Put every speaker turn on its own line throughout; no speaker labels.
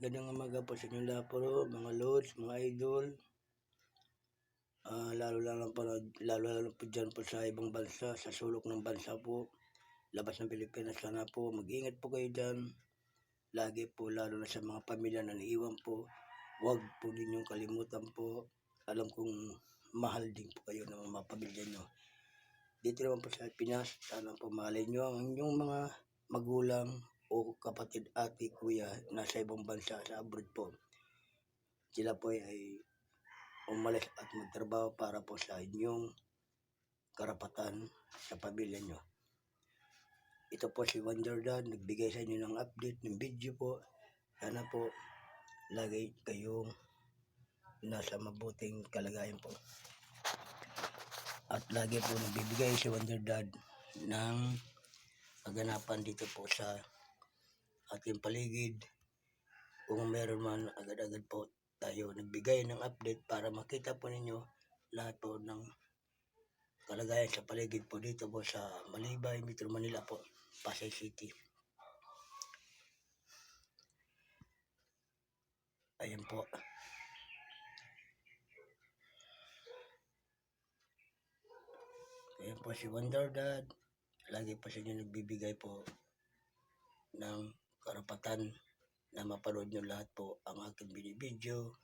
Magandang umaga po sa inyo lahat po, mga lods, mga idol. Ah, lalo lang po, lalo lang po dyan po sa ibang bansa, sa sulok ng bansa po. Labas ng Pilipinas sana po. Mag-ingat po kayo dyan. Lagi po, lalo na sa mga pamilya na naiwan po. Huwag po ninyong kalimutan po. Alam kong mahal din po kayo ng mga pamilya nyo. Dito naman po sa Pinas, sana po mahalin nyo ang inyong mga magulang o kapatid, ate, kuya, nasa ibang bansa, sa abroad po. Sila po ay umalis at magtrabaho para po sa inyong karapatan sa pamilya nyo. Ito po si Wonder Dad, nagbigay sa inyo ng update ng video po. Sana po lagi kayong nasa mabuting kalagayan po. At lagi po nagbibigay si Wonder Dad ng kaganapan dito po sa ating paligid. Kung meron man agad-agad po tayo nagbigay ng update para makita po ninyo lahat po ng kalagayan sa paligid po dito po sa Malibay, Metro Manila po, Pasay City. Ayan po. Ayan po si Wonder Dad. Lagi po sa inyo nagbibigay po ng karapatan na mapanood nyo lahat po ang aking binibideo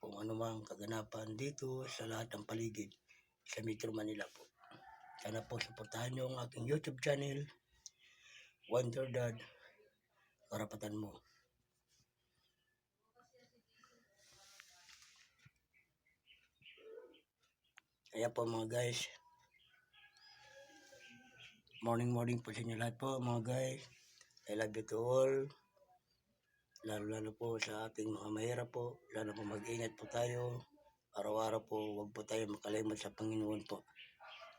kung ano mang kaganapan dito sa lahat ng paligid sa Metro Manila po. Sana po suportahan nyo ang aking YouTube channel, Wonder Dad, karapatan mo. Kaya po mga guys, morning morning po sa inyo lahat po mga guys. I love you to all. Lalo lalo po sa ating mga mahirap po. Lalo po mag-ingat po tayo. Araw-araw po huwag po tayo makalimot sa Panginoon po.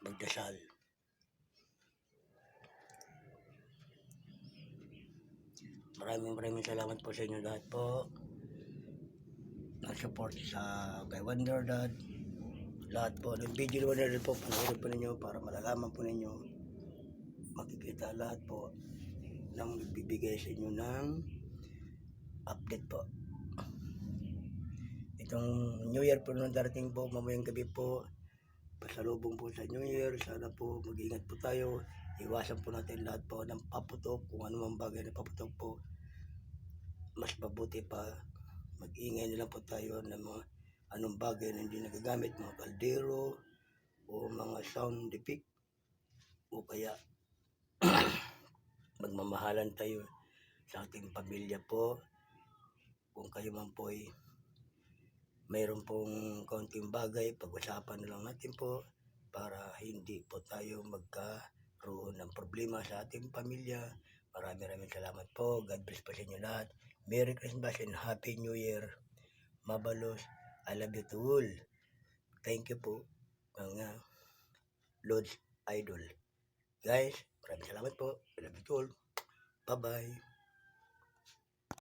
Magdasal. Maraming maraming salamat po sa inyo lahat po. Nag-support sa kay Wonder Dad. Lahat po ng video Wonder Dad po. Panoorin po ninyo para malalaman po ninyo. Makikita lahat po ng nagbibigay sa inyo ng update po. Itong New Year po nung darating po, mamayang gabi po, pasalubong po sa New Year, sana po mag-ingat po tayo, iwasan po natin lahat po ng paputok, kung ano mang bagay na paputok po, mas mabuti pa, mag-ingay na lang po tayo ng mga anong bagay na hindi nagagamit, mga kaldero, o mga sound effect, o kaya magmamahalan tayo sa ating pamilya po. Kung kayo man po ay mayroon pong kaunting bagay, pag-usapan na lang natin po para hindi po tayo magkaroon ng problema sa ating pamilya. Maraming maraming salamat po. God bless po sa inyo lahat. Merry Christmas and Happy New Year. Mabalos. I love you to all. Thank you po mga Lord's Idol. Guys, maraming salamat po. I love you all. Bye-bye.